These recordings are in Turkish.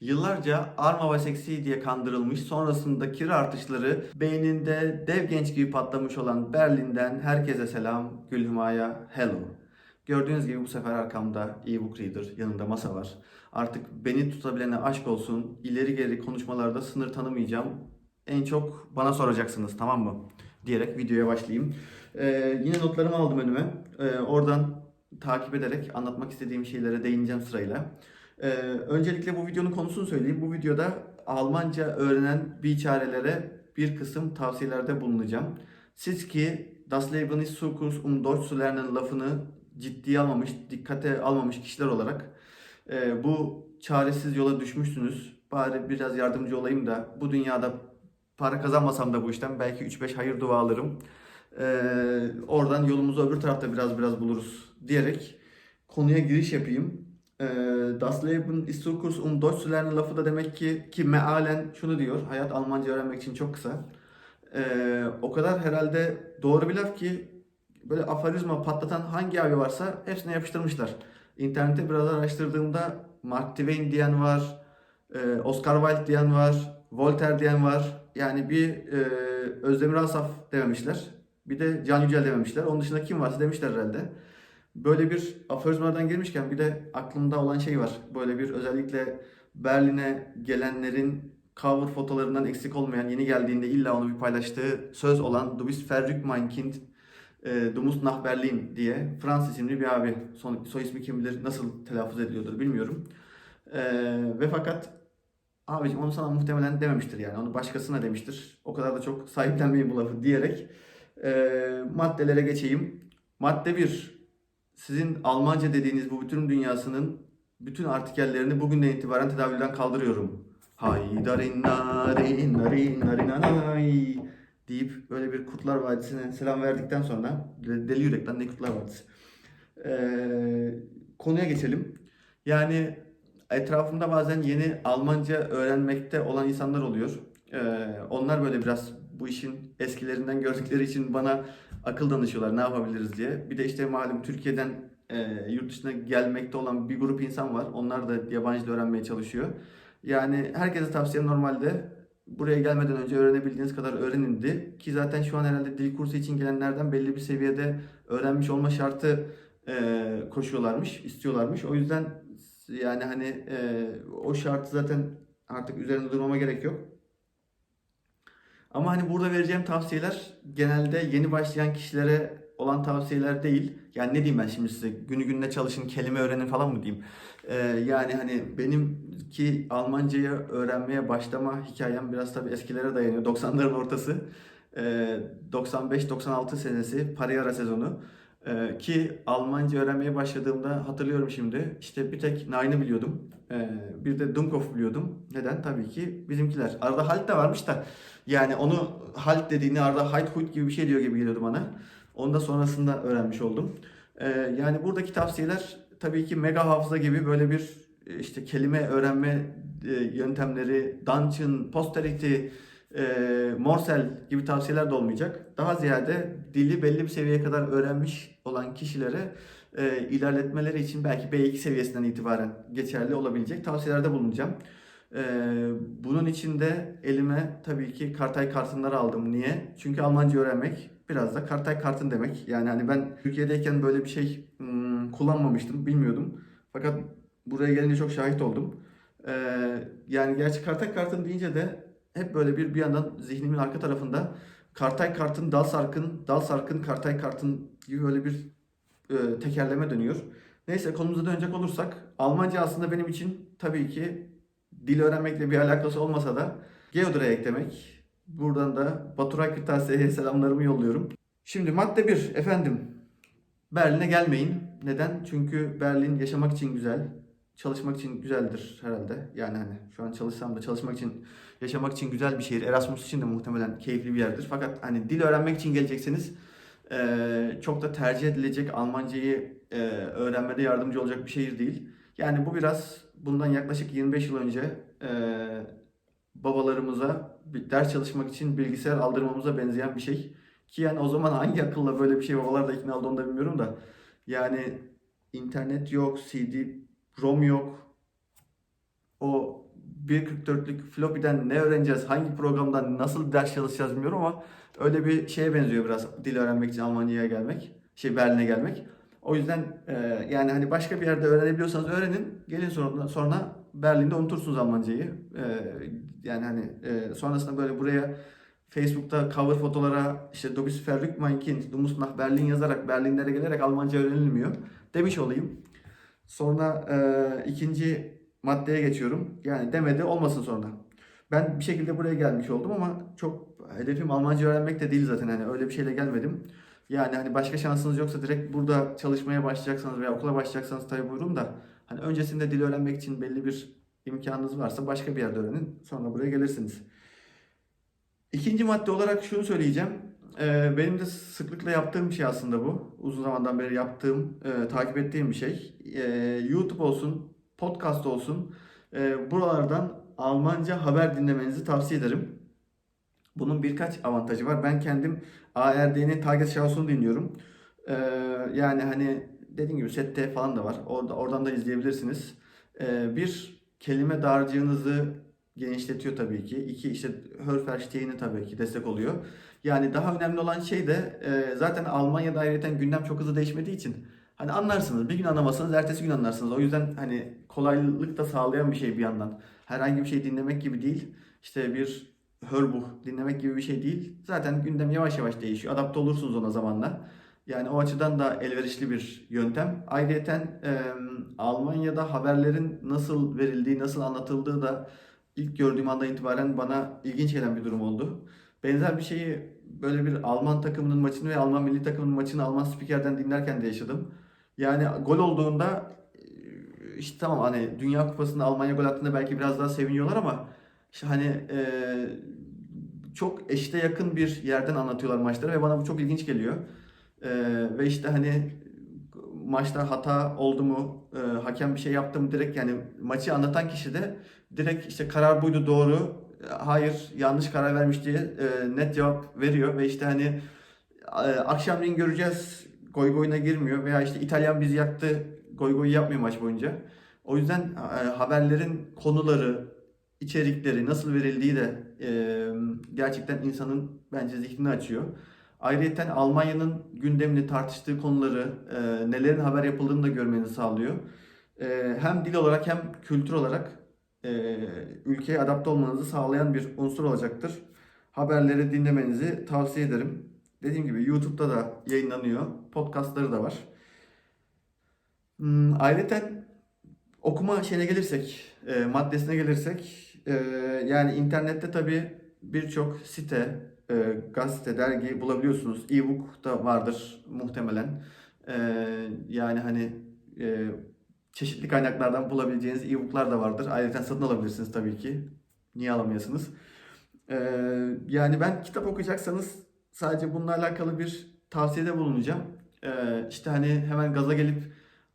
Yıllarca Arma ve Seksi diye kandırılmış, sonrasında kira artışları beyninde dev genç gibi patlamış olan Berlin'den herkese selam, Gülhüma'ya hello. Gördüğünüz gibi bu sefer arkamda e-book reader, yanında masa var. Artık beni tutabilene aşk olsun, ileri geri konuşmalarda sınır tanımayacağım. En çok bana soracaksınız tamam mı? Diyerek videoya başlayayım. Ee, yine notlarımı aldım önüme. Ee, oradan takip ederek anlatmak istediğim şeylere değineceğim sırayla. Ee, öncelikle bu videonun konusunu söyleyeyim. Bu videoda Almanca öğrenen biçarelere bir kısım tavsiyelerde bulunacağım. Siz ki Das Leben ist zu kurz um Deutsch zu lernen lafını ciddiye almamış, dikkate almamış kişiler olarak e, bu çaresiz yola düşmüşsünüz. Bari biraz yardımcı olayım da bu dünyada para kazanmasam da bu işten belki 3-5 hayır dua alırım. Ee, oradan yolumuzu öbür tarafta biraz biraz buluruz diyerek konuya giriş yapayım. Ee, das Leben ist zu kurz um Deutsch zu lernen lafı da demek ki ki mealen şunu diyor. Hayat Almanca öğrenmek için çok kısa. Ee, o kadar herhalde doğru bir laf ki böyle aforizma patlatan hangi abi varsa hepsine yapıştırmışlar. İnternette biraz araştırdığımda Mark Twain diyen var, e, Oscar Wilde diyen var, Voltaire diyen var. Yani bir e, Özdemir Asaf dememişler. Bir de Can Yücel dememişler. Onun dışında kim varsa demişler herhalde. Böyle bir aforizmalardan girmişken bir de aklımda olan şey var. Böyle bir özellikle Berlin'e gelenlerin cover fotolarından eksik olmayan yeni geldiğinde illa onu bir paylaştığı söz olan Du bist verrückt mein Kind e, Du musst nach Berlin diye Fransız isimli bir abi. Son, soy ismi kim bilir nasıl telaffuz ediliyordur bilmiyorum. E, ve fakat abicim onu sana muhtemelen dememiştir yani. Onu başkasına demiştir. O kadar da çok sahiplenmeyin bu lafı diyerek e, maddelere geçeyim. Madde 1. Sizin Almanca dediğiniz bu bütün dünyasının bütün artikellerini bugünden itibaren tedavülden kaldırıyorum. Haydarin narin narin narinanay deyip böyle bir Kurtlar Vadisi'ne selam verdikten sonra Deli Yürek'ten ne Kurtlar Vadisi. Ee, konuya geçelim. Yani etrafımda bazen yeni Almanca öğrenmekte olan insanlar oluyor. Ee, onlar böyle biraz bu işin eskilerinden gördükleri için bana akıl danışıyorlar ne yapabiliriz diye. Bir de işte malum Türkiye'den e, yurt dışına gelmekte olan bir grup insan var. Onlar da yabancı dil öğrenmeye çalışıyor. Yani herkese tavsiyem normalde buraya gelmeden önce öğrenebildiğiniz kadar öğrenindi. Ki zaten şu an herhalde dil kursu için gelenlerden belli bir seviyede öğrenmiş olma şartı e, koşuyorlarmış, istiyorlarmış. O yüzden yani hani e, o şartı zaten artık üzerinde durmama gerek yok. Ama hani burada vereceğim tavsiyeler genelde yeni başlayan kişilere olan tavsiyeler değil. Yani ne diyeyim ben şimdi size günü gününe çalışın, kelime öğrenin falan mı diyeyim. Ee, yani hani benim ki Almancayı öğrenmeye başlama hikayem biraz tabii eskilere dayanıyor. 90'ların ortası. Ee, 95-96 senesi Pariyara sezonu. Ee, ki Almanca öğrenmeye başladığımda hatırlıyorum şimdi. İşte bir tek Nine'ı biliyordum. Ee, bir de Dummkopf biliyordum. Neden? Tabii ki bizimkiler. Arada Halt de varmış da yani onu Halt dediğini arada Halt Hut gibi bir şey diyor gibi geliyordu bana. Onu da sonrasında öğrenmiş oldum. Ee, yani buradaki tavsiyeler tabii ki mega hafıza gibi böyle bir e, işte kelime öğrenme e, yöntemleri, Dungeon, Posterity, e, Morsel gibi tavsiyeler de olmayacak. Daha ziyade dili belli bir seviyeye kadar öğrenmiş olan kişilere e, ilerletmeleri için belki B2 seviyesinden itibaren geçerli olabilecek tavsiyelerde bulunacağım. E, bunun için de elime tabii ki Kartay kartınları aldım. Niye? Çünkü Almanca öğrenmek biraz da Kartay kartın demek. Yani hani ben Türkiye'deyken böyle bir şey hmm, kullanmamıştım, bilmiyordum. Fakat buraya gelince çok şahit oldum. E, yani gerçi Kartay kartın deyince de hep böyle bir bir yandan zihnimin arka tarafında Kartay kartın, dal sarkın, dal sarkın, Kartay kartın gibi böyle bir e, tekerleme dönüyor. Neyse konumuza dönecek olursak Almanca aslında benim için tabii ki dil öğrenmekle bir alakası olmasa da Geodra'ya eklemek. Buradan da Baturay Kırtasiye'ye selamlarımı yolluyorum. Şimdi madde 1 efendim. Berlin'e gelmeyin. Neden? Çünkü Berlin yaşamak için güzel. Çalışmak için güzeldir herhalde. Yani hani şu an çalışsam da çalışmak için, yaşamak için güzel bir şehir. Erasmus için de muhtemelen keyifli bir yerdir. Fakat hani dil öğrenmek için gelecekseniz eee, çok da tercih edilecek Almancayı eee, öğrenmede yardımcı olacak bir şehir değil. Yani bu biraz bundan yaklaşık 25 yıl önce eee, babalarımıza bir ders çalışmak için bilgisayar aldırmamıza benzeyen bir şey. Ki yani o zaman hangi akılla böyle bir şey babalar da ikna oldu onu da bilmiyorum da. Yani internet yok, CD, ROM yok. O 1.44'lük floppy'den ne öğreneceğiz, hangi programdan nasıl ders çalışacağız bilmiyorum ama öyle bir şeye benziyor biraz dil öğrenmek için Almanya'ya gelmek, şey Berlin'e gelmek. O yüzden e, yani hani başka bir yerde öğrenebiliyorsanız öğrenin, gelin sonra, sonra Berlin'de unutursunuz Almancayı. E, yani hani e, sonrasında böyle buraya Facebook'ta cover fotolara işte Du bist verrückt mein Berlin yazarak Berlinlere gelerek Almanca öğrenilmiyor demiş olayım. Sonra e, ikinci maddeye geçiyorum. Yani demedi olmasın sonra. Ben bir şekilde buraya gelmiş oldum ama çok hedefim Almanca öğrenmek de değil zaten. Hani öyle bir şeyle gelmedim. Yani hani başka şansınız yoksa direkt burada çalışmaya başlayacaksanız veya okula başlayacaksanız tabii buyurun da hani öncesinde dil öğrenmek için belli bir imkanınız varsa başka bir yerde öğrenin. Sonra buraya gelirsiniz. İkinci madde olarak şunu söyleyeceğim. Ee, benim de sıklıkla yaptığım bir şey aslında bu. Uzun zamandan beri yaptığım, e, takip ettiğim bir şey. Ee, YouTube olsun, podcast olsun. e, buralardan Almanca haber dinlemenizi tavsiye ederim. Bunun birkaç avantajı var. Ben kendim ARD'nin Tagesschau'sunu dinliyorum. Ee, yani hani dediğim gibi sette falan da var. Orada, oradan da izleyebilirsiniz. Ee, bir kelime dağarcığınızı genişletiyor tabii ki. İki işte Hörversteheni tabii ki destek oluyor. Yani daha önemli olan şey de e, zaten Almanya'da ayrıca gündem çok hızlı değişmediği için hani anlarsınız. Bir gün anlamazsınız, ertesi gün anlarsınız. O yüzden hani kolaylık da sağlayan bir şey bir yandan. Herhangi bir şey dinlemek gibi değil. İşte bir Hörbuch dinlemek gibi bir şey değil. Zaten gündem yavaş yavaş değişiyor. Adapte olursunuz ona zamanla. Yani o açıdan da elverişli bir yöntem. Ayrıca e, Almanya'da haberlerin nasıl verildiği, nasıl anlatıldığı da ilk gördüğüm andan itibaren bana ilginç gelen bir durum oldu. Benzer bir şeyi böyle bir Alman takımının maçını ve Alman milli takımının maçını Alman spikerden dinlerken de yaşadım. Yani gol olduğunda e, işte tamam hani Dünya Kupası'nda Almanya gol attığında belki biraz daha seviniyorlar ama işte hani e, çok eşite yakın bir yerden anlatıyorlar maçları ve bana bu çok ilginç geliyor. E, ve işte hani maçta hata oldu mu, e, hakem bir şey yaptı mı direkt yani maçı anlatan kişi de direkt işte karar buydu doğru, hayır yanlış karar vermiş diye e, net cevap veriyor ve işte hani e, akşamleyin göreceğiz goy goyuna girmiyor veya işte İtalyan bizi yaktı goy goy yapmıyor maç boyunca. O yüzden e, haberlerin konuları, içerikleri nasıl verildiği de e, gerçekten insanın bence zihnini açıyor. Ayrıca Almanya'nın gündemini tartıştığı konuları, e, nelerin haber yapıldığını da görmenizi sağlıyor. E, hem dil olarak hem kültür olarak e, ülkeye adapte olmanızı sağlayan bir unsur olacaktır. Haberleri dinlemenizi tavsiye ederim. Dediğim gibi YouTube'da da yayınlanıyor. Podcastları da var. Hmm, ayrıca okuma şeyine gelirsek, e, maddesine gelirsek, e, yani internette tabii birçok site, e, gazete, dergi bulabiliyorsunuz. E-book da vardır muhtemelen. E, yani hani e, çeşitli kaynaklardan bulabileceğiniz e-booklar da vardır. Ayrıca satın alabilirsiniz tabii ki. Niye alamıyorsunuz? E, yani ben kitap okuyacaksanız sadece bununla alakalı bir tavsiyede bulunacağım. E, işte hani hemen gaza gelip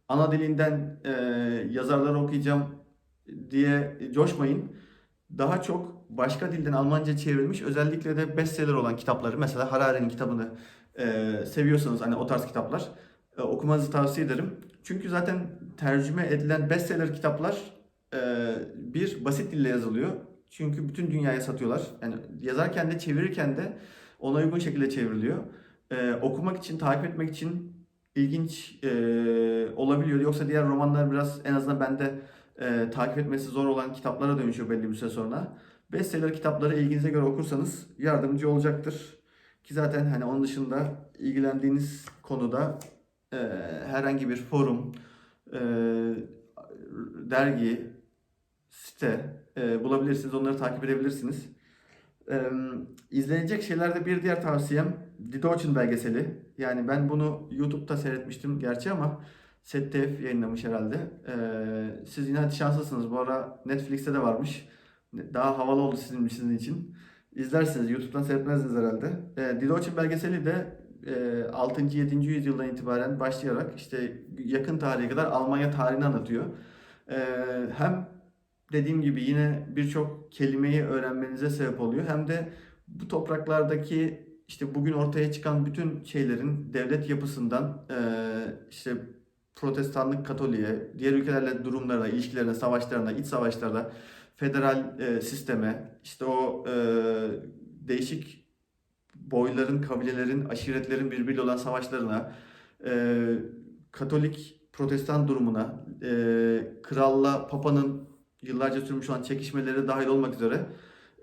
ana dilinden e, yazarları okuyacağım diye coşmayın. Daha çok başka dilden Almanca çevrilmiş özellikle de bestseller olan kitapları mesela Harari'nin kitabını e, seviyorsanız hani o tarz kitaplar e, okumanızı tavsiye ederim. Çünkü zaten tercüme edilen bestseller kitaplar e, bir basit dille yazılıyor. Çünkü bütün dünyaya satıyorlar. Yani yazarken de çevirirken de ona uygun şekilde çevriliyor. E, okumak için, takip etmek için ilginç e, olabiliyor. Yoksa diğer romanlar biraz en azından bende e, takip etmesi zor olan kitaplara dönüşüyor belli bir süre sonra. Bestseller kitapları ilginize göre okursanız yardımcı olacaktır. Ki zaten hani onun dışında ilgilendiğiniz konuda e, herhangi bir forum, e, dergi, site e, bulabilirsiniz. Onları takip edebilirsiniz. E, izlenecek şeylerde bir diğer tavsiyem Deutschen belgeseli. Yani ben bunu YouTube'da seyretmiştim gerçi ama ZDF yayınlamış herhalde. Ee, siz yine şanslısınız. Bu ara Netflix'te de varmış. Daha havalı oldu sizin, için. İzlersiniz. YouTube'dan seyretmezdiniz herhalde. Die Deutschen belgeseli de e, 6. 7. yüzyıldan itibaren başlayarak işte yakın tarihe kadar Almanya tarihini anlatıyor. Ee, hem dediğim gibi yine birçok kelimeyi öğrenmenize sebep oluyor. Hem de bu topraklardaki işte bugün ortaya çıkan bütün şeylerin devlet yapısından e, işte protestanlık Katoliğe, diğer ülkelerle durumlarına, ilişkilerine, savaşlarına, iç savaşlarda federal e, sisteme, işte o e, değişik boyların, kabilelerin, aşiretlerin birbiriyle olan savaşlarına, e, Katolik, Protestan durumuna, e, kralla papanın yıllarca sürmüş olan çekişmeleri dahil olmak üzere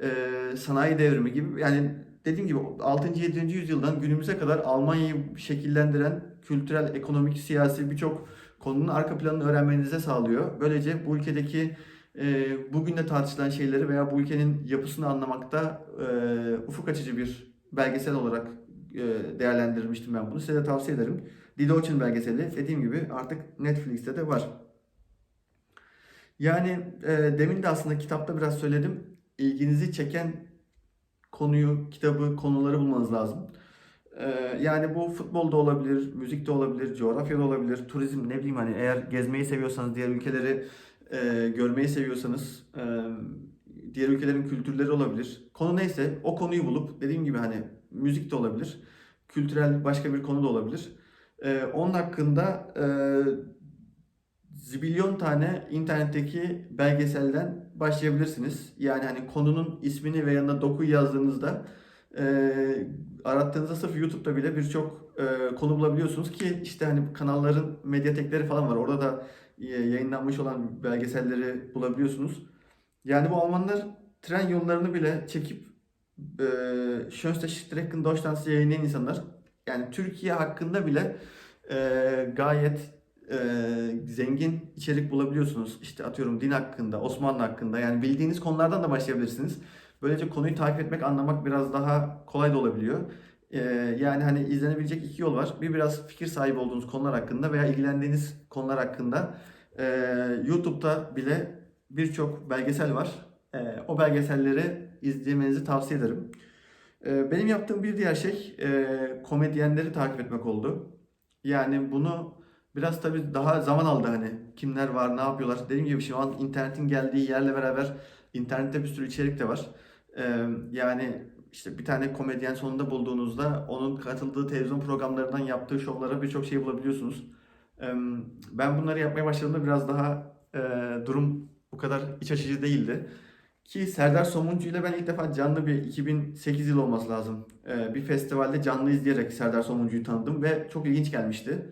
e, sanayi devrimi gibi yani dediğim gibi 6. 7. yüzyıldan günümüze kadar Almanya'yı şekillendiren kültürel, ekonomik, siyasi birçok konunun arka planını öğrenmenize sağlıyor. Böylece bu ülkedeki e, bugün de tartışılan şeyleri veya bu ülkenin yapısını anlamakta e, ufuk açıcı bir belgesel olarak e, değerlendirmiştim ben bunu. Size de tavsiye ederim. Didoç'un belgeseli dediğim gibi artık Netflix'te de var. Yani e, demin de aslında kitapta biraz söyledim. İlginizi çeken konuyu, kitabı, konuları bulmanız lazım. E, yani bu futbolda olabilir, müzikte olabilir, coğrafyada olabilir, turizm ne bileyim hani eğer gezmeyi seviyorsanız, diğer ülkeleri e, görmeyi seviyorsanız, e, diğer ülkelerin kültürleri olabilir. Konu neyse o konuyu bulup dediğim gibi hani müzik de olabilir, kültürel başka bir konu da olabilir. E, onun hakkında e, zibilyon tane internetteki belgeselden başlayabilirsiniz. Yani hani konunun ismini ve yanına dokuyu yazdığınızda e, arattığınızda sırf YouTube'da bile birçok e, konu bulabiliyorsunuz ki işte hani kanalların medyatekleri falan var. Orada da e, yayınlanmış olan belgeselleri bulabiliyorsunuz. Yani bu Almanlar tren yollarını bile çekip e, Schönste Strecken Deutschland'ı yayınlayan insanlar. Yani Türkiye hakkında bile e, gayet e, zengin içerik bulabiliyorsunuz. İşte atıyorum din hakkında, Osmanlı hakkında yani bildiğiniz konulardan da başlayabilirsiniz. Böylece konuyu takip etmek, anlamak biraz daha kolay da olabiliyor. E, yani hani izlenebilecek iki yol var. Bir biraz fikir sahibi olduğunuz konular hakkında veya ilgilendiğiniz konular hakkında e, YouTube'da bile birçok belgesel var. E, o belgeselleri izlemenizi tavsiye ederim. E, benim yaptığım bir diğer şey e, komedyenleri takip etmek oldu. Yani bunu biraz tabii daha zaman aldı hani kimler var ne yapıyorlar. Dediğim gibi şu an internetin geldiği yerle beraber internette bir sürü içerik de var. Ee, yani işte bir tane komedyen sonunda bulduğunuzda onun katıldığı televizyon programlarından yaptığı şovlara birçok şey bulabiliyorsunuz. Ee, ben bunları yapmaya başladığımda biraz daha e, durum bu kadar iç açıcı değildi. Ki Serdar Somuncu ile ben ilk defa canlı bir 2008 yıl olması lazım. Ee, bir festivalde canlı izleyerek Serdar Somuncu'yu tanıdım ve çok ilginç gelmişti.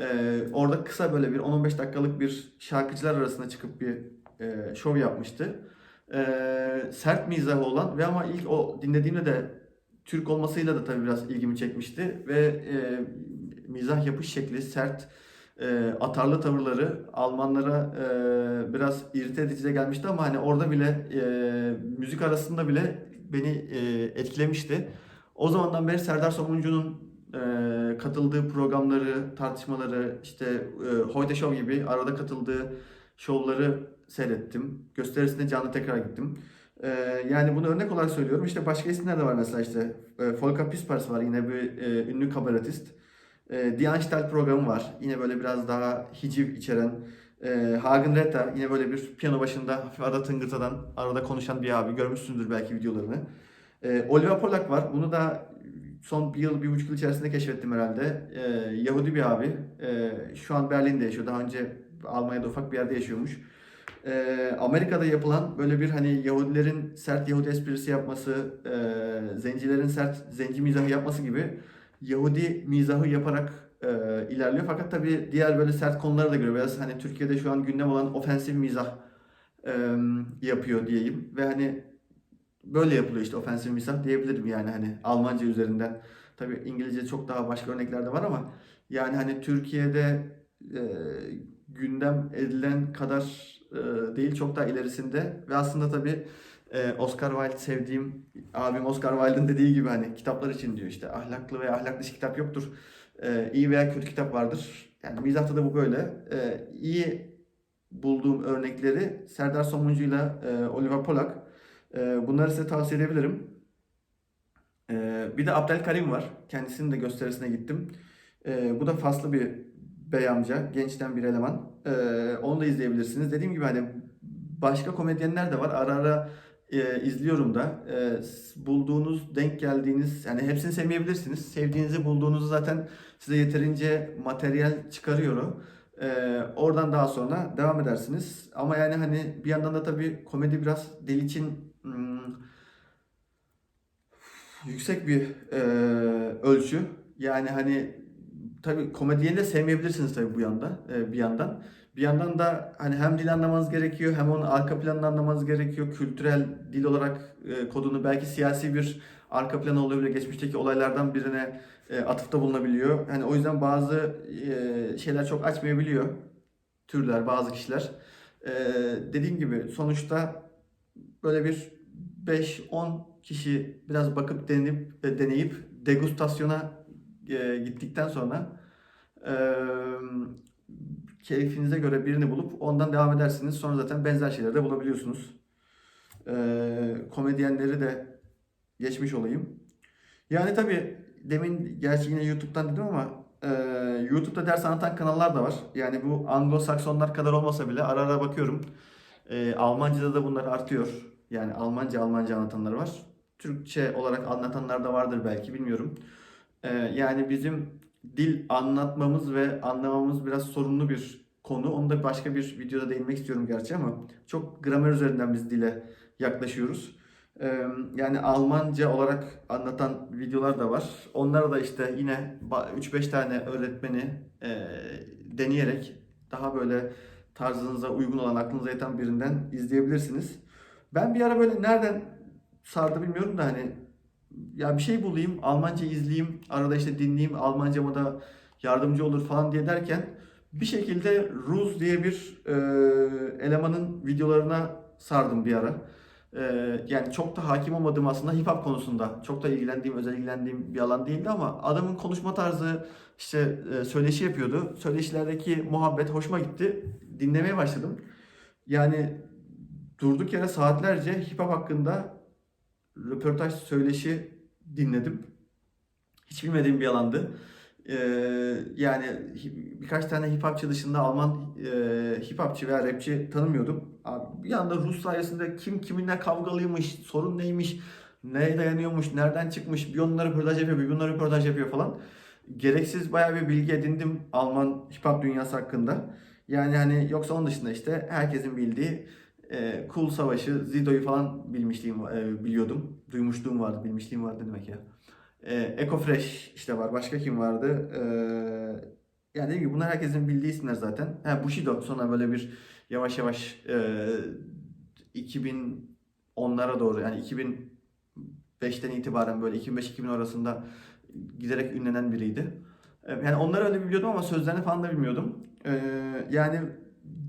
Ee, orada kısa böyle bir 10-15 dakikalık bir şarkıcılar arasında çıkıp bir e, şov yapmıştı. Ee, sert mizahı olan ve ama ilk o dinlediğimde de Türk olmasıyla da tabii biraz ilgimi çekmişti ve e, mizah yapış şekli sert, e, atarlı tavırları Almanlara e, biraz irite edici de gelmişti ama hani orada bile e, müzik arasında bile beni e, etkilemişti. O zamandan beri Serdar Somuncu'nun e, katıldığı programları, tartışmaları, işte e, Hoyde Show gibi arada katıldığı şovları seyrettim. Gösterisine canlı tekrar gittim. E, yani bunu örnek olarak söylüyorum. İşte başka isimler de var mesela işte e, Volker Pispers var yine bir e, ünlü kabaretist. E, Die Anstalt programı var. Yine böyle biraz daha hiciv içeren. E, Hagen Retta yine böyle bir piyano başında hafif arada tıngırtadan arada konuşan bir abi. Görmüşsündür belki videolarını. E, Oliver Polak var. Bunu da son bir yıl, bir buçuk yıl içerisinde keşfettim herhalde. Ee, Yahudi bir abi. Ee, şu an Berlin'de yaşıyor. Daha önce Almanya'da ufak bir yerde yaşıyormuş. Ee, Amerika'da yapılan böyle bir hani Yahudilerin sert Yahudi esprisi yapması, e, zencilerin sert zenci mizahı yapması gibi Yahudi mizahı yaparak e, ilerliyor. Fakat tabii diğer böyle sert konuları da görüyor. Biraz hani Türkiye'de şu an gündem olan ofensif mizah e, yapıyor diyeyim. Ve hani böyle yapılıyor işte ofensif mizah diyebilirim yani hani Almanca üzerinden. Tabii İngilizce çok daha başka örnekler de var ama yani hani Türkiye'de e, gündem edilen kadar e, değil çok daha ilerisinde ve aslında tabii e, Oscar Wilde sevdiğim abim Oscar Wilde'ın dediği gibi hani kitaplar için diyor işte ahlaklı veya ahlak kitap yoktur. E, iyi veya kötü kitap vardır. Yani mizahta da bu böyle. E, iyi bulduğum örnekleri Serdar Somuncu'yla e, Oliver Polak ee, Bunları size tavsiye edebilirim. Ee, Bir de Abdelkarim var. Kendisinin de gösterisine gittim. Ee, Bu da faslı bir bey amca, gençten bir eleman. Onu da izleyebilirsiniz. Dediğim gibi hani başka komedyenler de var. Ara ara e, izliyorum da. Bulduğunuz, denk geldiğiniz, yani hepsini sevmeyebilirsiniz. Sevdiğinizi bulduğunuzu zaten size yeterince materyal çıkarıyor. Ee, oradan daha sonra devam edersiniz. Ama yani hani bir yandan da tabii komedi biraz dil için hmm, yüksek bir e, ölçü. Yani hani tabii komedyeni de sevmeyebilirsiniz tabii bu yanda e, bir yandan. Bir yandan da hani hem dil anlamanız gerekiyor hem onun arka planını anlamanız gerekiyor. Kültürel dil olarak e, kodunu belki siyasi bir arka planı olabilir. Geçmişteki olaylardan birine e, atıfta bulunabiliyor. Hani o yüzden bazı e, şeyler çok açmayabiliyor. Türler, bazı kişiler. E, dediğim gibi sonuçta böyle bir 5-10 kişi biraz bakıp deneyip, e, deneyip degustasyona e, gittikten sonra e, keyfinize göre birini bulup ondan devam edersiniz. Sonra zaten benzer şeyleri de bulabiliyorsunuz. E, komedyenleri de geçmiş olayım. Yani tabii demin gerçi yine YouTube'dan dedim ama e, YouTube'da ders anlatan kanallar da var. Yani bu Anglo-Saksonlar kadar olmasa bile ara ara bakıyorum. E, Almanca'da da bunlar artıyor. Yani Almanca Almanca anlatanlar var. Türkçe olarak anlatanlar da vardır belki bilmiyorum. E, yani bizim dil anlatmamız ve anlamamız biraz sorunlu bir konu. Onu da başka bir videoda değinmek istiyorum gerçi ama çok gramer üzerinden biz dile yaklaşıyoruz. Yani Almanca olarak anlatan videolar da var. Onlara da işte yine 3-5 tane öğretmeni e, deneyerek daha böyle tarzınıza uygun olan, aklınıza yatan birinden izleyebilirsiniz. Ben bir ara böyle nereden sardı bilmiyorum da hani ya bir şey bulayım, Almanca izleyeyim, arada işte dinleyeyim, Almancama da yardımcı olur falan diye derken bir şekilde Ruz diye bir e, elemanın videolarına sardım bir ara. E, yani çok da hakim olmadığım aslında hip hop konusunda çok da ilgilendiğim, özel ilgilendiğim bir alan değildi ama adamın konuşma tarzı işte e, söyleşi yapıyordu. Söyleşilerdeki muhabbet hoşuma gitti. Dinlemeye başladım. Yani durduk yere saatlerce hip hop hakkında röportaj söyleşi dinledim. Hiç bilmediğim bir alandı. Ee, yani birkaç tane hip hopçı dışında Alman e, hip hopçı veya rapçi tanımıyordum. Abi bir anda Rus sayesinde kim kiminle kavgalıymış, sorun neymiş, neye dayanıyormuş, nereden çıkmış, bir onlara röportaj yapıyor, bir bunlara röportaj yapıyor falan. Gereksiz bayağı bir bilgi edindim Alman hip hop dünyası hakkında. Yani hani yoksa onun dışında işte herkesin bildiği e, Kul Savaşı, Zido'yu falan bilmişliğim, e, biliyordum. Duymuşluğum vardı, bilmişliğim vardı demek ya. E, Eko Fresh işte var. Başka kim vardı? E, yani dediğim gibi bunlar herkesin bildiği isimler zaten. Ha, Bushido sonra böyle bir yavaş yavaş e, 2010'lara doğru yani 2005'ten itibaren böyle 2005-2000 arasında giderek ünlenen biriydi. E, Yani onları öyle biliyordum ama sözlerini falan da bilmiyordum. E, yani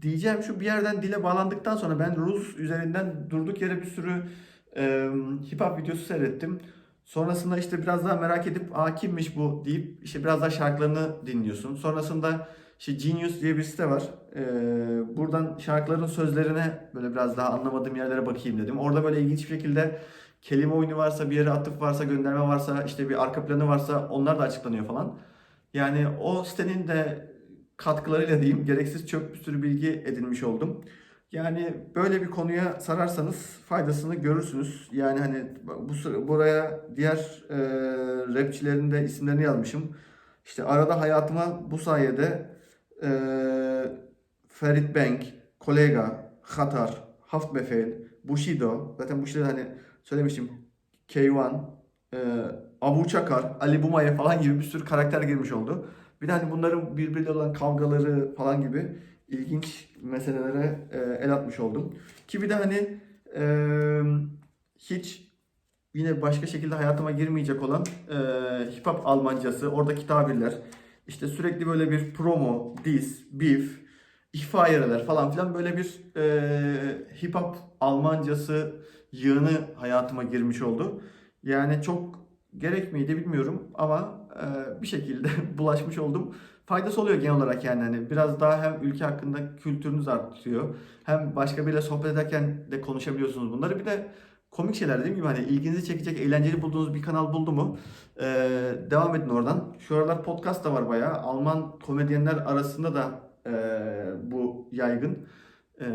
diyeceğim şu bir yerden dile bağlandıktan sonra ben Rus üzerinden durduk yere bir sürü e, hip hop videosu seyrettim. Sonrasında işte biraz daha merak edip aa kimmiş bu deyip işte biraz daha şarkılarını dinliyorsun. Sonrasında işte Genius diye bir site var. E, buradan şarkıların sözlerine böyle biraz daha anlamadığım yerlere bakayım dedim. Orada böyle ilginç bir şekilde kelime oyunu varsa, bir yere atıf varsa, gönderme varsa, işte bir arka planı varsa onlar da açıklanıyor falan. Yani o sitenin de katkılarıyla diyeyim gereksiz çok bir sürü bilgi edinmiş oldum. Yani böyle bir konuya sararsanız faydasını görürsünüz. Yani hani bu buraya diğer e, rapçilerin de isimlerini yazmışım. İşte arada hayatıma bu sayede e, Ferit Bank, Kollega, Hatar, Haftbefehl, Bushido, zaten Bushido hani söylemiştim, K1, e, Abu Çakar, Ali Bumaye falan gibi bir sürü karakter girmiş oldu. Bir de hani bunların birbiriyle olan kavgaları falan gibi ilginç meselelere e, el atmış oldum. Ki bir de hani e, hiç yine başka şekilde hayatıma girmeyecek olan e, hip hop Almancası, oradaki tabirler, işte sürekli böyle bir promo, diss, beef, ihfa yereler falan filan böyle bir e, hip hop Almancası yığını hayatıma girmiş oldu. Yani çok gerek miydi bilmiyorum ama e, bir şekilde bulaşmış oldum. Faydası oluyor genel olarak yani hani biraz daha hem ülke hakkında kültürünüz artıyor hem başka biriyle sohbet ederken de konuşabiliyorsunuz bunları. Bir de komik şeyler dediğim gibi hani ilginizi çekecek, eğlenceli bulduğunuz bir kanal buldu mu e, devam edin oradan. Şu aralar podcast da var bayağı. Alman komedyenler arasında da e, bu yaygın. E,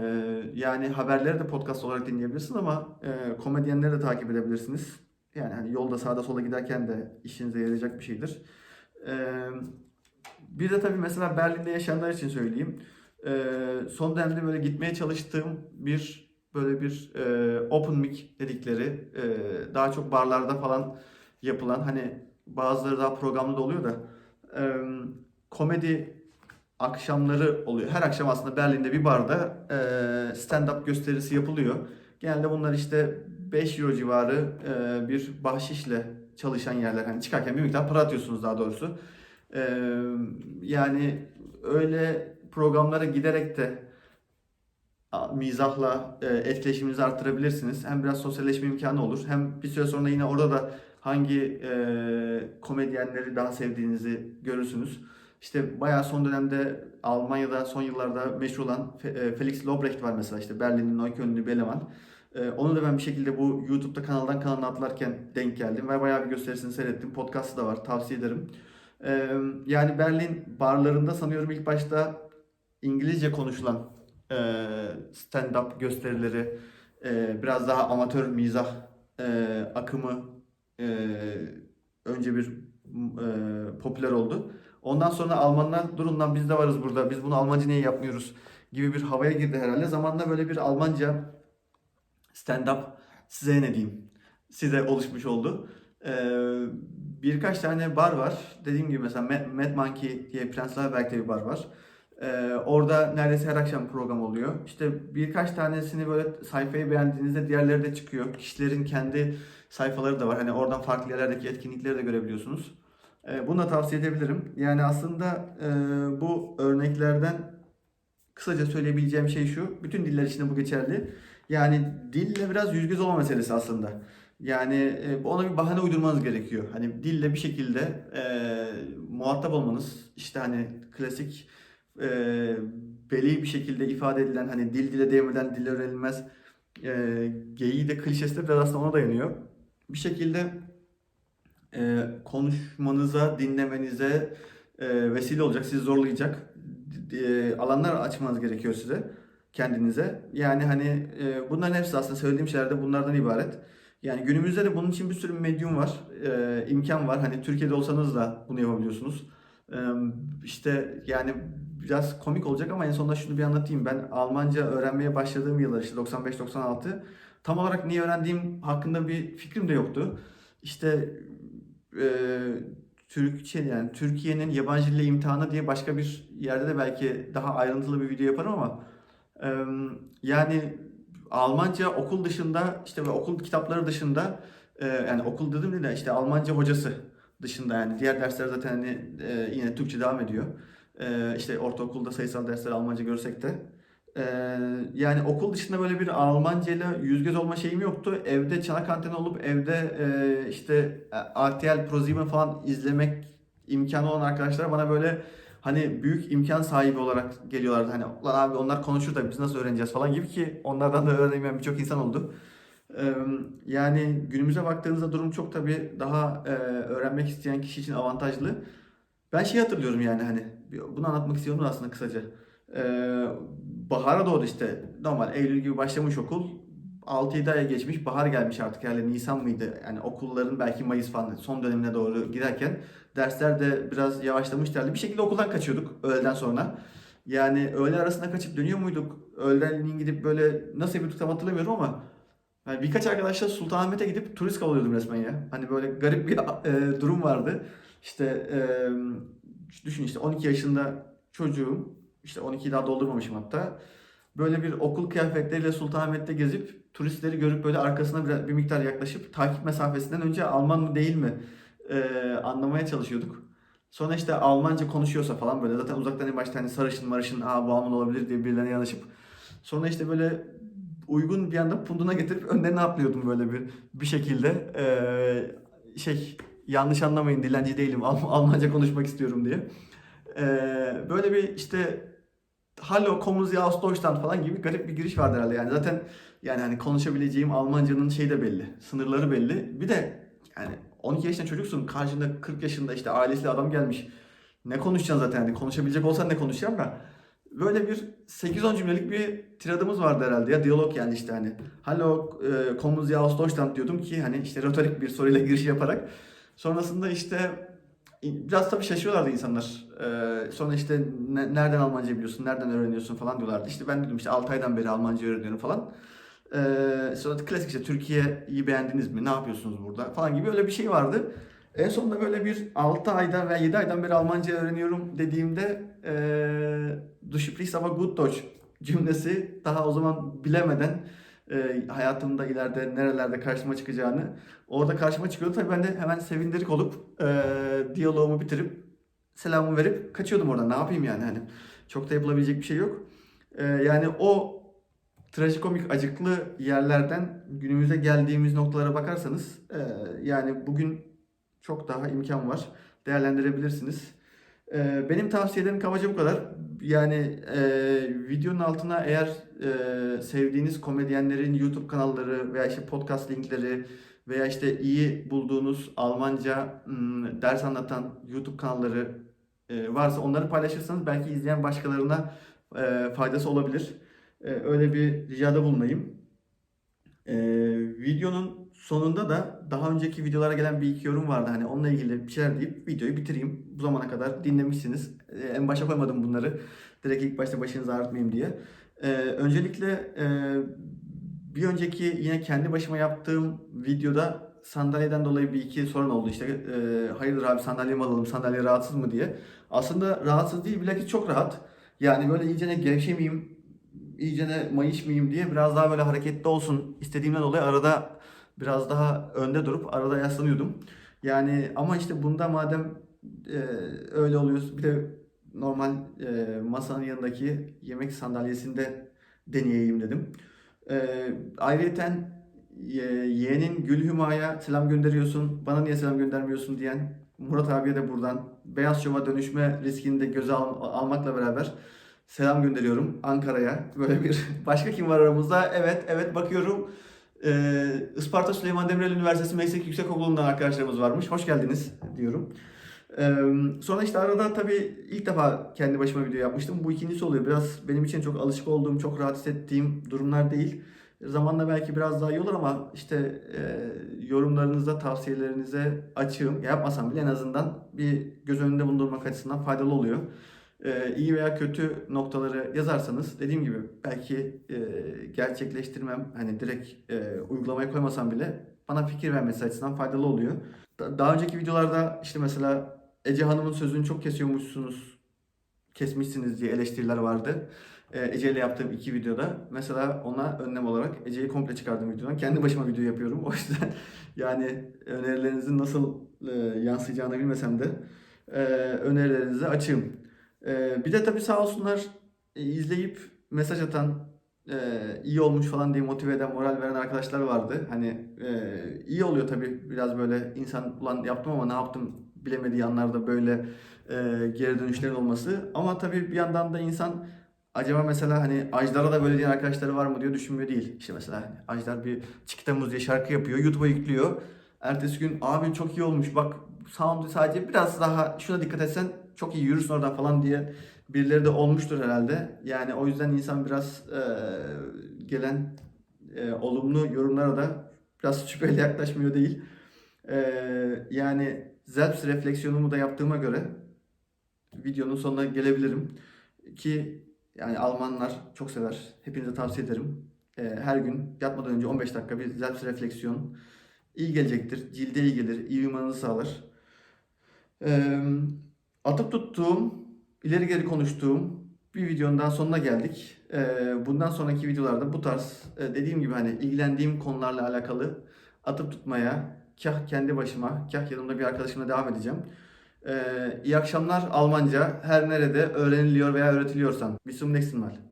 yani haberleri de podcast olarak dinleyebilirsiniz ama e, komedyenleri de takip edebilirsiniz. Yani hani yolda sağda sola giderken de işinize yarayacak bir şeydir. Ee, Bir de tabii mesela Berlin'de yaşayanlar için söyleyeyim. Ee, son dönemde böyle gitmeye çalıştığım bir böyle bir e, open mic dedikleri e, daha çok barlarda falan yapılan hani bazıları daha programlı da oluyor da e, komedi akşamları oluyor. Her akşam aslında Berlin'de bir barda e, stand-up gösterisi yapılıyor. Genelde bunlar işte 5 euro civarı e, bir bahşişle çalışan yerler. Hani çıkarken bir miktar para atıyorsunuz daha doğrusu. E, yani öyle programlara giderek de mizahla e, etkileşiminizi arttırabilirsiniz. Hem biraz sosyalleşme imkanı olur. Hem bir süre sonra yine orada da hangi e, komedyenleri daha sevdiğinizi görürsünüz. İşte bayağı son dönemde Almanya'da son yıllarda meşhur olan e, Felix Lobrecht var mesela işte Berlin'in Neukölln'lü bir eleman. E, Onu da ben bir şekilde bu YouTube'da kanaldan kanalına atlarken denk geldim ve bayağı bir gösterisini seyrettim. Podcast'ı da var tavsiye ederim. E, Yani Berlin barlarında sanıyorum ilk başta İngilizce konuşulan stand-up gösterileri, biraz daha amatör mizah akımı önce bir popüler oldu. Ondan sonra Almanlar durun lan biz de varız burada. Biz bunu Almanca niye yapmıyoruz gibi bir havaya girdi herhalde. Zamanla böyle bir Almanca stand-up size ne diyeyim size oluşmuş oldu. Ee, birkaç tane bar var. Dediğim gibi mesela Mad, Monkey diye Prensler Berg'de bir bar var. Ee, orada neredeyse her akşam program oluyor. İşte birkaç tanesini böyle sayfayı beğendiğinizde diğerleri de çıkıyor. Kişilerin kendi sayfaları da var. Hani oradan farklı yerlerdeki etkinlikleri de görebiliyorsunuz. Ee, bunu da tavsiye edebilirim. Yani aslında e, bu örneklerden kısaca söyleyebileceğim şey şu. Bütün diller için bu geçerli. Yani dille biraz yüz göz olma meselesi aslında. Yani e, ona bir bahane uydurmanız gerekiyor. Hani dille bir şekilde e, muhatap olmanız, işte hani klasik e, belli bir şekilde ifade edilen hani dil dile değmeden dil öğrenilmez e, geyiği de klişesi de biraz aslında ona dayanıyor. Bir şekilde e, konuşmanıza, dinlemenize e, vesile olacak, sizi zorlayacak e, alanlar açmanız gerekiyor size, kendinize. Yani hani e, bunların hepsi aslında söylediğim şeyler de bunlardan ibaret. Yani günümüzde de bunun için bir sürü medyum var, e, imkan var. Hani Türkiye'de olsanız da bunu yapabiliyorsunuz. E, işte yani biraz komik olacak ama en sonunda şunu bir anlatayım. Ben Almanca öğrenmeye başladığım yıllar işte 95-96 tam olarak niye öğrendiğim hakkında bir fikrim de yoktu. İşte e, Türkçe yani Türkiye'nin yabancı dille imtihanı diye başka bir yerde de belki daha ayrıntılı bir video yaparım ama e, yani Almanca okul dışında işte ve okul kitapları dışında e, yani okul dedim de işte Almanca hocası dışında yani diğer dersler zaten hani e, yine Türkçe devam ediyor. E, işte ortaokulda sayısal dersler Almanca görsek de e, yani okul dışında böyle bir Almanca ile yüz göz olma şeyim yoktu. Evde çanak anteni olup evde e, işte RTL ProSieben falan izlemek imkanı olan arkadaşlar bana böyle hani büyük imkan sahibi olarak geliyorlardı. Hani lan abi onlar konuşur da biz nasıl öğreneceğiz falan gibi ki onlardan da öğrenemeyen birçok insan oldu. Ee, Yani günümüze baktığınızda durum çok tabii daha e, öğrenmek isteyen kişi için avantajlı. Ben şey hatırlıyorum yani hani bunu anlatmak istiyorum da aslında kısaca. Ee, bahara doğru işte normal Eylül gibi başlamış okul. 6-7 aya geçmiş bahar gelmiş artık yani Nisan mıydı? Yani okulların belki Mayıs falan son dönemine doğru giderken dersler de biraz yavaşlamış derdi. Bir şekilde okuldan kaçıyorduk öğleden sonra. Yani öğle arasında kaçıp dönüyor muyduk? Öğleden gidip böyle nasıl yapıyorduk tam hatırlamıyorum ama yani birkaç arkadaşla Sultanahmet'e gidip turist kovalıyordum resmen ya. Hani böyle garip bir e, durum vardı. İşte e, düşün işte 12 yaşında çocuğum. İşte 12'yi daha doldurmamışım hatta. Böyle bir okul kıyafetleriyle Sultanahmet'te gezip turistleri görüp böyle arkasına bir, bir miktar yaklaşıp takip mesafesinden önce Alman mı değil mi e, anlamaya çalışıyorduk. Sonra işte Almanca konuşuyorsa falan böyle zaten uzaktan en başta hani sarışın marışın aa bu Alman olabilir diye birilerine yanaşıp sonra işte böyle uygun bir anda punduna getirip önlerine atlıyordum böyle bir bir şekilde Ee, şey yanlış anlamayın dilenci değilim Alm- Almanca konuşmak istiyorum diye. Ee, böyle bir işte Hallo kommen Sie aus falan gibi garip bir giriş vardı herhalde. Yani zaten yani hani konuşabileceğim Almancanın şey de belli sınırları belli. Bir de yani 12 yaşında çocuksun karşında 40 yaşında işte ailesiyle adam gelmiş. Ne konuşacaksın zaten? Yani konuşabilecek olsan ne konuşacaksın da. Böyle bir 8-10 cümlelik bir tiradımız vardı herhalde ya diyalog yani işte hani. Hallo e, kommen Sie aus diyordum ki hani işte retorik bir soruyla giriş yaparak. Sonrasında işte biraz tabii şaşıyorlardı insanlar. Ee, sonra işte ne- nereden Almanca biliyorsun, nereden öğreniyorsun falan diyorlardı. İşte ben dedim işte 6 aydan beri Almanca öğreniyorum falan. Ee, sonra klasik işte Türkiye'yi beğendiniz mi, ne yapıyorsunuz burada falan gibi öyle bir şey vardı. En sonunda böyle bir 6 aydan veya 7 aydan beri Almanca öğreniyorum dediğimde eee Du sprichst aber gut Deutsch cümlesi daha o zaman bilemeden e, hayatımda ileride nerelerde karşıma çıkacağını orada karşıma çıkıyordu. Tabii ben de hemen sevindirik olup e, diyaloğumu bitirip selamımı verip kaçıyordum oradan. Ne yapayım yani hani çok da yapılabilecek bir şey yok. E, yani o trajikomik acıklı yerlerden günümüze geldiğimiz noktalara bakarsanız e, yani bugün çok daha imkan var. Değerlendirebilirsiniz. E, benim tavsiyelerim kabaca bu kadar. Yani e, videonun altına eğer e, sevdiğiniz komedyenlerin YouTube kanalları veya işte podcast linkleri veya işte iyi bulduğunuz Almanca m, ders anlatan YouTube kanalları e, varsa onları paylaşırsanız belki izleyen başkalarına e, faydası olabilir. E, öyle bir ricada bulunayım. E, videonun sonunda da daha önceki videolara gelen bir iki yorum vardı. Hani onunla ilgili bir şeyler deyip videoyu bitireyim. Bu zamana kadar dinlemişsiniz. E, en başa koymadım bunları. Direkt ilk başta başınızı ağrıtmayayım diye. E, öncelikle e, bir önceki yine kendi başıma yaptığım videoda sandalyeden dolayı bir iki sorun oldu. İşte e, hayırdır abi sandalye mi alalım, sandalye rahatsız mı diye. Aslında rahatsız değil, bilakis çok rahat. Yani böyle iyicene gevşemeyeyim, iyicene mayışmayayım diye biraz daha böyle hareketli olsun istediğimden dolayı arada biraz daha önde durup arada yaslanıyordum. Yani ama işte bunda madem e, öyle oluyor bir de normal e, masanın yanındaki yemek sandalyesinde deneyeyim dedim. E, ayrıyeten e, yeğenin Gülhüma'ya selam gönderiyorsun, bana niye selam göndermiyorsun diyen Murat abiye de buradan Beyaz Şov'a dönüşme riskini de göze al- almakla beraber selam gönderiyorum Ankara'ya. Böyle bir başka kim var aramızda? Evet, evet bakıyorum. Ee, Isparta Süleyman Demirel Üniversitesi Meslek Yüksekokulu'ndan arkadaşlarımız varmış. Hoş geldiniz diyorum. Ee, sonra işte arada tabii ilk defa kendi başıma video yapmıştım. Bu ikincisi oluyor. Biraz benim için çok alışık olduğum, çok rahat hissettiğim durumlar değil. Zamanla belki biraz daha iyi olur ama işte e, yorumlarınıza, tavsiyelerinize açığım. Yapmasam bile en azından bir göz önünde bulundurmak açısından faydalı oluyor. E, iyi veya kötü noktaları yazarsanız dediğim gibi belki e, gerçekleştirmem hani direkt e, uygulamaya koymasam bile bana fikir vermesi açısından faydalı oluyor. Da- Daha önceki videolarda işte mesela Ece Hanım'ın sözünü çok kesiyormuşsunuz, kesmişsiniz diye eleştiriler vardı. Ee, Ece ile yaptığım iki videoda. Mesela ona önlem olarak Ece'yi komple çıkardım videodan. Kendi başıma video yapıyorum. O yüzden yani önerilerinizin nasıl e, yansıyacağını bilmesem de önerilerinize açığım. E, bir de tabii sağ olsunlar e, izleyip mesaj atan, e, iyi olmuş falan diye motive eden, moral veren arkadaşlar vardı. Hani e, iyi oluyor tabii biraz böyle insan ulan yaptım ama ne yaptım bilemediği anlarda böyle geri dönüşlerin olması. Ama tabii bir yandan da insan acaba mesela hani Ajdar'a da böyle diyen arkadaşları var mı diyor düşünmüyor değil. İşte mesela hani Ajdar bir Çikita Muz diye şarkı yapıyor, YouTube'a yüklüyor. Ertesi gün abi çok iyi olmuş bak sound'u sadece biraz daha şuna dikkat etsen çok iyi yürürsün oradan falan diye birileri de olmuştur herhalde. Yani o yüzden insan biraz e, gelen e, olumlu yorumlara da biraz şüpheyle yaklaşmıyor değil. E, yani zelps refleksiyonumu da yaptığıma göre videonun sonuna gelebilirim. Ki yani Almanlar çok sever. Hepinize tavsiye ederim. E, her gün yatmadan önce 15 dakika bir zelps refleksiyon iyi gelecektir. Cilde iyi gelir, iyi uyumanızı sağlar. E, atıp tuttuğum, ileri geri konuştuğum bir videonun daha sonuna geldik. Ee, bundan sonraki videolarda bu tarz e, dediğim gibi hani ilgilendiğim konularla alakalı atıp tutmaya kah kendi başıma kah yanımda bir arkadaşımla devam edeceğim. Ee, iyi akşamlar Almanca her nerede öğreniliyor veya öğretiliyorsan. Bis zum nächsten Mal.